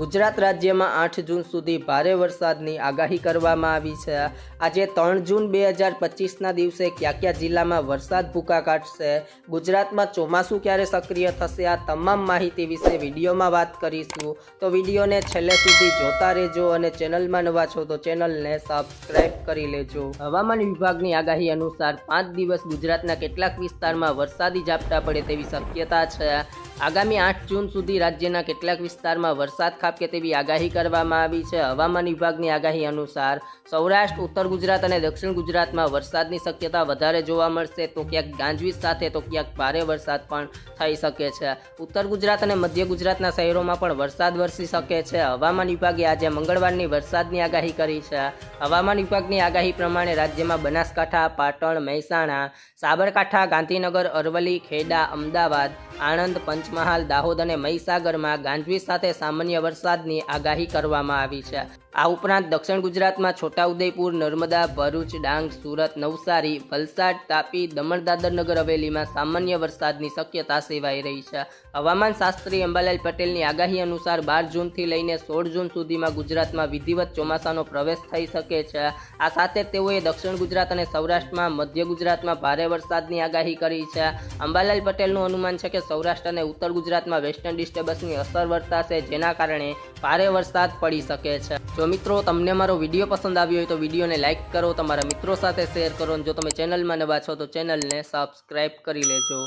ગુજરાત રાજ્યમાં આઠ જૂન સુધી ભારે વરસાદની આગાહી કરવામાં આવી છે. આજે ત્રણ જૂન બે હજાર પચીસના દિવસે કયા કયા જિલ્લામાં વરસાદ ભૂકા કાઢશે? ગુજરાતમાં ચોમાસું ક્યારે સક્રિય થશે? આ તમામ માહિતી વિશે વિડીયોમાં વાત કરીશું. તો વિડીયોને છેલ્લે સુધી જોતા રહેજો અને ચેનલમાં નવા છો તો ચેનલને સબસ્ક્રાઈબ કરી લેજો. હવામાન વિભાગની આગાહી અનુસાર પાંચ દિવસ ગુજરાતના કેટલાક વિસ્તારમાં વરસાદી ઝાપટા પડે તેવી શક્યતા છે. આગામી આઠ જૂન સુધી રાજ્યના કેટલાક વિસ્તારમાં વરસાદ ખાબકે તેવી આગાહી કરવામાં આવી છે. હવામાન વિભાગની આગાહી અનુસાર સૌરાષ્ટ્ર, ઉત્તર ગુજરાત અને દક્ષિણ ગુજરાતમાં વરસાદની શક્યતા વધારે જોવા મળશે. તો ક્યાંક ગાંજવીજ સાથે, તો ક્યાંક ભારે વરસાદ પણ થઈ શકે છે. ઉત્તર ગુજરાત અને મધ્ય ગુજરાતના શહેરોમાં પણ વરસાદ વરસી શકે છે. હવામાન વિભાગે આજે મંગળવારની વરસાદની આગાહી કરી છે. હવામાન વિભાગની આગાહી પ્રમાણે રાજ્યમાં બનાસકાંઠા, પાટણ, મહેસાણા, સાબરકાંઠા, ગાંધીનગર, અરવલ્લી, ખેડા, અમદાવાદ, આણંદ, પંચમહાલ, દાહોદ અને મહીસાગરમાં ગાંજવીજ સાથે સામાન્ય વરસાદની આગાહી કરવામાં આવી છે. આ ઉપરાંત દક્ષિણ ગુજરાતમાં છોટાઉદેપુર, નર્મદા, ભરૂચ, ડાંગ, સુરત, નવસારી, વલસાડ, તાપી દમણ દાદર નગર હવેલીમાં સામાન્ય વરસાદની શક્યતા સેવાઈ રહી છે. હવામાન શાસ્ત્રી અંબાલાલ પટેલની આગાહી અનુસાર બાર જૂનથી લઈને સોળ જૂન સુધીમાં ગુજરાતમાં વિધિવત ચોમાસાનો પ્રવેશ થઈ શકે છે. આ સાથે તેઓએ દક્ષિણ ગુજરાત અને સૌરાષ્ટ્રમાં, મધ્ય ગુજરાતમાં ભારે વરસાદની આગાહી કરી છે. અંબાલાલ પટેલનું અનુમાન છે કે સૌરાષ્ટ્ર અને ઉત્તર ગુજરાતમાં વેસ્ટર્ન ડિસ્ટર્બન્સની અસર વર્તાશે, જેના કારણે ભારે વરસાદ પડી શકે છે. જો મિત્રો તમને મારો વીડિયો પસંદ આવ્યો હોય તો વિડીયોને લાઇક કરો, તમારા મિત્રો સાથે શેર કરો જો તમે ચેનલમાં નવા છો તો ચેનલને સબસ્ક્રાઈબ કરી લેજો.